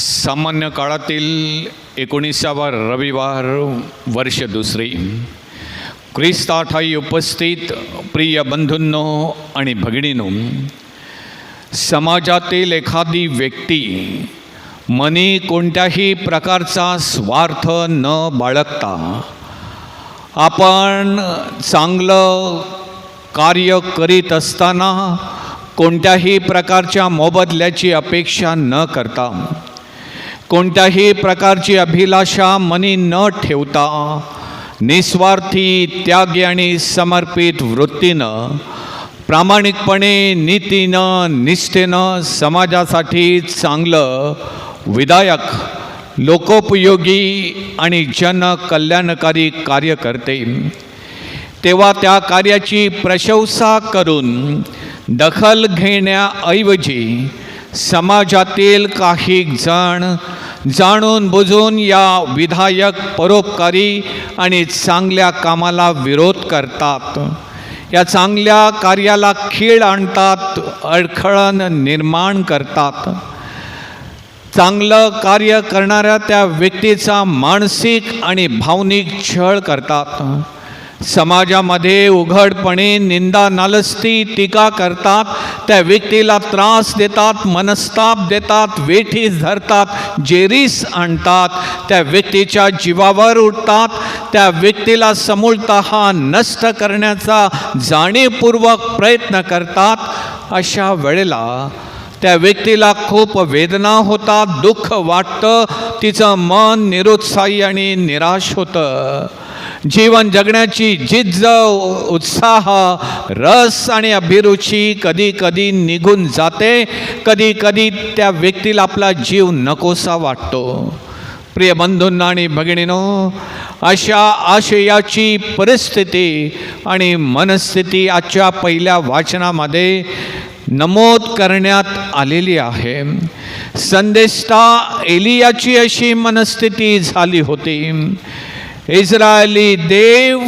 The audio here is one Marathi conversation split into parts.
सामान्य काळातील एकोणीसावा रविवार वर्ष दुसरी. क्रिस्ताठाई उपस्थित प्रिय बंधूंनो आणि भगिनीनो समाजातील एखादी व्यक्ती मनी कोणत्याही प्रकारचा स्वार्थ न बाळगता आपण चांगलं कार्य करीत असताना कोणत्याही प्रकारच्या मोबदल्याची अपेक्षा न करता कोणत्याही प्रकारची अभिलाषा मनी न ठेवता निस्वार्थी त्यागी आणि समर्पित वृत्तीनं प्रामाणिकपणे नीतीनं निष्ठेनं समाजासाठी चांगलं विधायक लोकोपयोगी आणि जनकल्याणकारी कार्य करते. तेव्हा त्या कार्याची प्रशंसा करून दखल घेण्याऐवजी समाजातील काही जण जाणून बुजून या विधायक परोपकारी आणि चांगल्या कामाला विरोध करतात. या चांगल्या कार्याला खीळ आणतात अडखळण निर्माण करतात. चांगलं कार्य करणाऱ्या त्या व्यक्तीचा मानसिक आणि भावनिक छळ करतात. समाजामध्ये उघडपणे निंदा नालस्ती टीका करतात. त्या व्यक्तीला त्रास देतात मनस्ताप देतात वेठीस धरतात जेरीस आणतात. त्या व्यक्तीच्या जीवावर उठतात. त्या व्यक्तीला समूळतः नष्ट करण्याचा जाणीवपूर्वक प्रयत्न करतात. अशा वेळेला त्या व्यक्तीला खूप वेदना होतात दुःख वाटतं. तिचं मन निरुत्साही आणि निराश होतं. जीवन जगण्याची जिद्द उत्साह रस आणि अभिरुची कधी कधी निघून जाते. कधी कधी त्या व्यक्तीला आपला जीव नकोसा वाटतो. प्रिय बंधूंना आणि भगिनीनो अशा आशयाची परिस्थिती आणि मनस्थिती आजच्या पहिल्या वाचनामध्ये नमूद करण्यात आलेली आहे. संदेशता एलियाची अशी मनस्थिती झाली होती. इस्रायली देव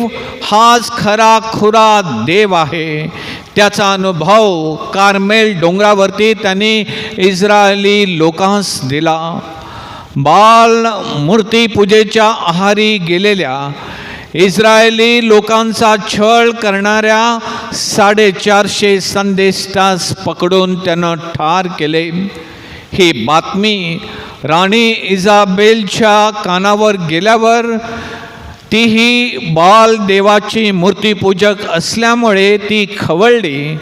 हाच खरा खुरा देव आहे. त्याचा अनुभव कार्मेल डोंगरावरती त्यांनी इस्रायली लोकांस दिला. बाल मूर्तीपूजेच्या आहारी गेलेल्या इस्रायली लोकांचा छळ करणाऱ्या साडेचारशे संदेष्टास पकडून त्यानं ठार केले. ही बातमी राणी इजाबेलच्या कानावर गेल्यावर तीही बाल देवाची मूर्तीपूजक असल्यामुळे ती खवळली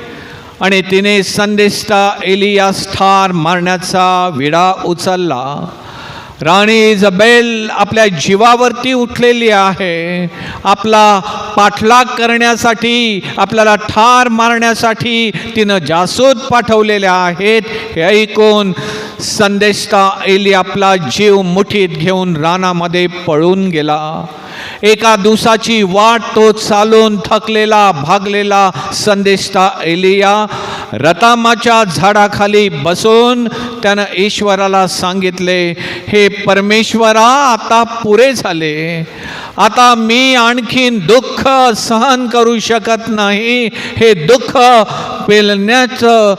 आणि तिने संदेष्टा एलियास ठार मारण्याचा विडा उचलला. राणी इजबेल आपल्या जीवावरती उठलेली आहे. आपला पाठलाग करण्यासाठी आपल्याला ठार मारण्यासाठी तिनं जासूद पाठवलेल्या आहेत. हे ऐकून संदेष्टा एली आपला जीव मुठीत घेऊन रानामध्ये पळून गेला. एका दिवसाची वाट तो चालून थकलेला भागलेला संदेशता एलिया रतामाच्या झाडाखाली बसून त्यानं ईश्वराला सांगितले हे परमेश्वरा आता पुरे झाले. आता मी आणखीन दुःख सहन करू शकत नाही. हे दुःख पेलण्याचं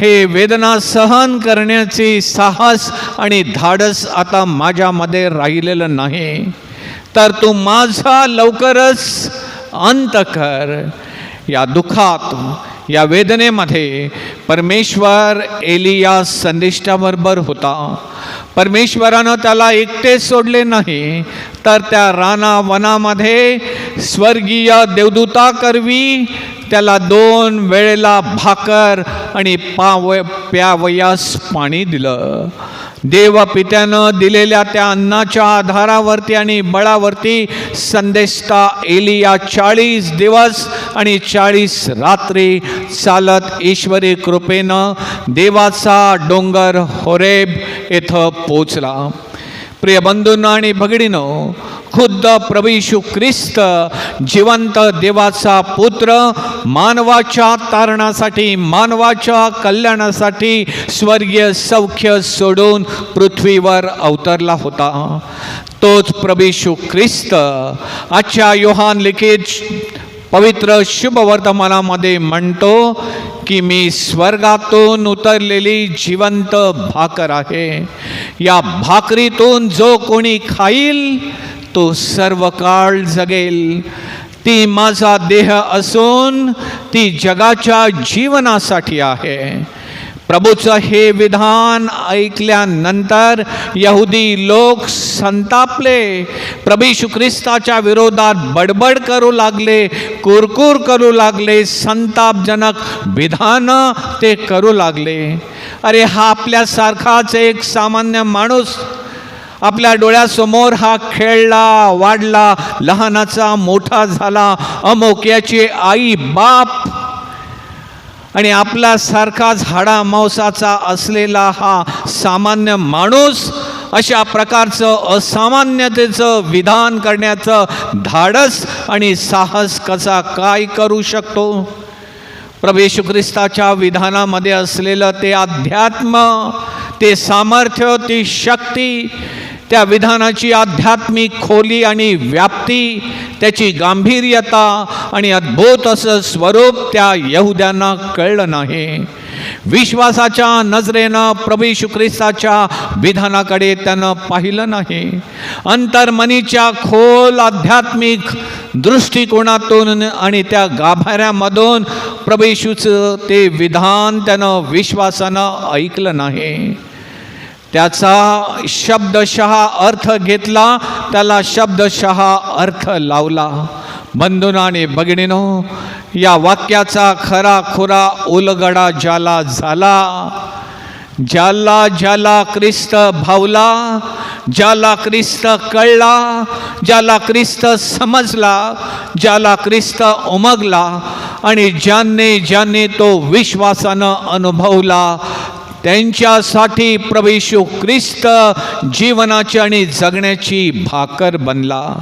हे वेदना सहन करण्याची साहस आणि धाडस आता माझ्यामध्ये राहिलेलं नाही. तर तू माझा लवकरच अंत कर. या दुःखात या वेदनेमध्ये परमेश्वर एलिया संदिष्टाबरोबर होता. परमेश्वरानं त्याला एकटे सोडले नाही तर त्या राना वनामध्ये स्वर्गीय देवदूता करवी त्याला दोन वेळेला भाकर आणि पाव प्यावयास पाणी दिलं. देवपित्यानं दिलेल्या त्या अन्नाच्या आधारावरती आणि बळावरती संदेशता एलिया चाळीस दिवस आणि चाळीस रात्री चालत ईश्वरी कृपेनं देवाचा डोंगर होरेब येथं पोचला. प्रिय बंधूंना आणि भगडीनं खुद्द प्रभू ख्रिस्त जिवंत देवाचा पुत्र मानवाच्या तारणासाठी मानवाच्या कल्याणासाठी स्वर्गीय सौख्य सोडून पृथ्वीवर अवतरला होता. तोच प्रभू ख्रिस्त. आजच्या योहान लिखित पवित्र शुभ वर्तमानामध्ये म्हणतो की मी स्वर्गातून उतरलेली जिवंत भाकर आहे. या भाकरीतून जो कोणी खाईल तो सर्व काळ जगेल. ती माझा देह असून ती जगाच्या जीवनासाठी आहे. प्रभूचं हे विधान ऐकल्यानंतर यहुदी लोक संतापले. प्रभू ख्रिस्ताच्या विरोधात बडबड करू लागले कुरकुर करू लागले संतापजनक विधानं ते करू लागले. अरे हा आपल्यासारखाच एक सामान्य माणूस आपल्या डोळ्यासमोर हा खेळला वाढला लहानाचा मोठा झाला अमोक याची आई बाप. आणि आपल्यासारखाच हाडा मांसाचा असलेला हा सामान्य माणूस अशा प्रकारचं असामान्यतेचं विधान करण्याचं धाडस आणि साहस कसा काय करू शकतो? प्रभू ख्रिस्ताच्या विधानामध्ये असलेलं ते अध्यात्म ते सामर्थ्य ती शक्ती त्या विधानाची आध्यात्मिक खोली आणि व्याप्ती त्याची गांभीर्यता आणि अद्भुत असं स्वरूप त्या यहुद्यांना कळलं नाही. विश्वासाच्या नजरेनं प्रभू येशू ख्रिस्ताच्या विधानाकडे त्यानं पाहिलं नाही. अंतर्मनीच्या खोल आध्यात्मिक दृष्टिकोनातून आणि त्या गाभाऱ्यामधून प्रभू ते विधान त्यानं विश्वासानं ऐकलं नाही. त्याचा शब्दशः अर्थ घेतला त्याला शब्दशः अर्थ लावला. बंधुना आणि भगिनीनो या वाक्याचा खरा खुरा उलगडा ज्याला झाला ज्याला ज्याला ख्रिस्त भावला ज्याला ख्रिस्त कळला ज्याला ख्रिस्त समजला ज्याला ख्रिस्त उमगला आणि ज्यांनी ज्यांनी तो विश्वासानं अनुभवला त्यांच्यासाठी प्रवेशू ख्रिस्त जीवनाची आणि जगण्याची भाकर बनला.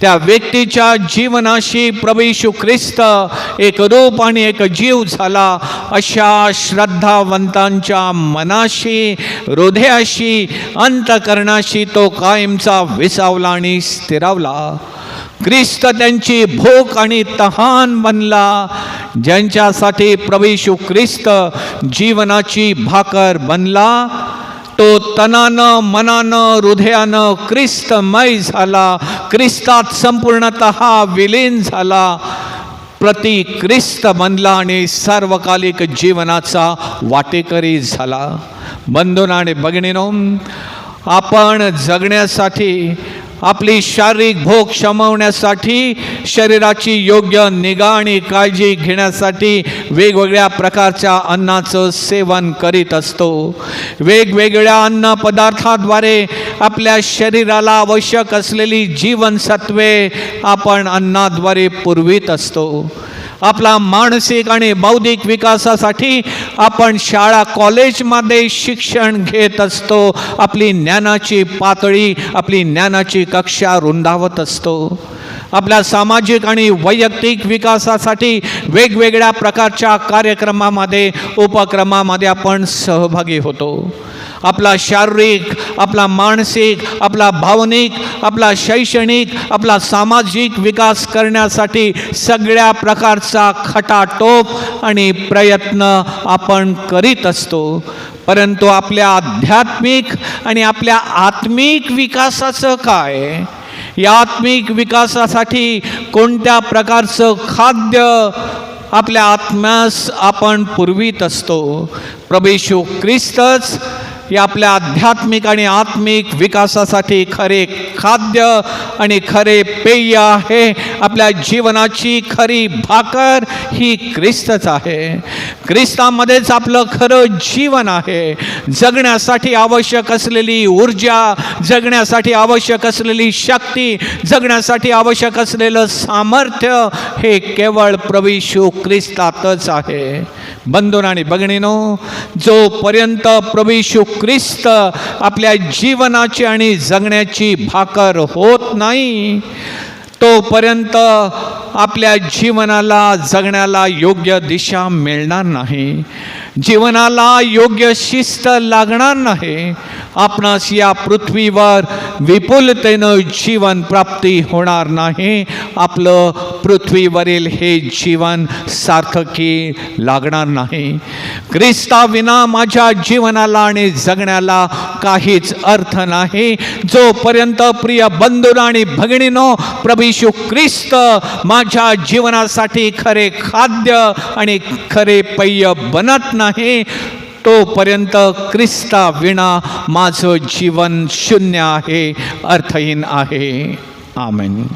त्या व्यक्तीच्या जीवनाशी प्रवेशू ख्रिस्त एक रूप आणि एक जीव झाला. अशा श्रद्धावंतांच्या मनाशी हृदयाशी अंतकरणाशी तो कायमचा विसावला आणि स्थिरावला. ख्रिस्त त्यांची भूक आणि तहान बनला ज्यांच्यासाठी प्रवेशू ख्रिस्त जीवनाची भाकर बनला तो तनानं मनानं हृदयानं ख्रिस्तमय झाला ख्रिस्तात संपूर्णत विलीन झाला प्रति ख्रिस्त बनला आणि सार्वकालिक जीवनाचा वाटेकरी झाला. बंधून आणि भगिनीनो आपण जगण्यासाठी आपली शारीरिक भोग शमवण्यासाठी शरीराची योग्य निगा आणि काळजी घेण्यासाठी वेगवेगळ्या प्रकारच्या अन्नाचं सेवन करीत असतो. वेगवेगळ्या अन्न पदार्थाद्वारे आपल्या शरीराला आवश्यक असलेली जीवनसत्वे आपण अन्नाद्वारे पुरवीत असतो. आपला मानसिक आणि बौद्धिक विकासासाठी आपण शाळा कॉलेजमध्ये शिक्षण घेत असतो. आपली ज्ञानाची पातळी आपली ज्ञानाची कक्षा रुंदावत असतो. आपल्या सामाजिक आणि वैयक्तिक विकासासाठी वेगवेगळ्या प्रकारच्या कार्यक्रमामध्ये उपक्रमामध्ये आपण सहभागी होतो. आपला शारीरिक आपला मानसिक आपला भावनिक आपला शैक्षणिक आपला सामाजिक विकास करण्यासाठी सगळ्या प्रकारचा खटाटोप आणि प्रयत्न आपण करीत असतो. परंतु आपल्या आध्यात्मिक आणि आपल्या आत्मिक विकासाचं काय? या आत्मिक विकासासाठी कोणत्या प्रकारचं खाद्य आपल्या आत्म्यास आपण पुरवीत असतो? प्रभेशू ख्रिस्तच या आपल्या आध्यात्मिक आणि आत्मिक विकासासाठी खरे खाद्य आणि खरे पेय आहे. आपल्या जीवनाची खरी भाकर ही ख्रिस्तच आहे. ख्रिस्तामध्येच आपलं खरं जीवन आहे. जगण्यासाठी आवश्यक असलेली ऊर्जा जगण्यासाठी आवश्यक असलेली शक्ती जगण्यासाठी आवश्यक असलेलं सामर्थ्य हे केवळ प्रविशू ख्रिस्तातच आहे. बंधून आणि बघणीनो जोपर्यंत प्रविशू ख्रिस्त आपल्या जीवनाची आणि जगण्याची भाकर होत नाही तोपर्यंत आपल्या जीवनाला जगण्याला योग्य दिशा मिळणार नाही जीवनाला योग्य शिस्त लागणार नाही. आपणास या पृथ्वीवर विपुलतेनं जीवन प्राप्ती होणार नाही. आपलं पृथ्वीवरील हे जीवन सार्थकी लागणार नाही. ख्रिस्ताविना माझ्या जीवनाला आणि जगण्याला काहीच अर्थ नाही. जोपर्यंत प्रिय बंधू आणि भगिनीनो प्रभीशू ख्रिस्त माझ्या जीवनासाठी खरे खाद्य आणि खरे पेय बनत नाही तोपर्यंत ख्रिस्ता विना माझं जीवन शून्य आहे अर्थहीन आहे. आमेन.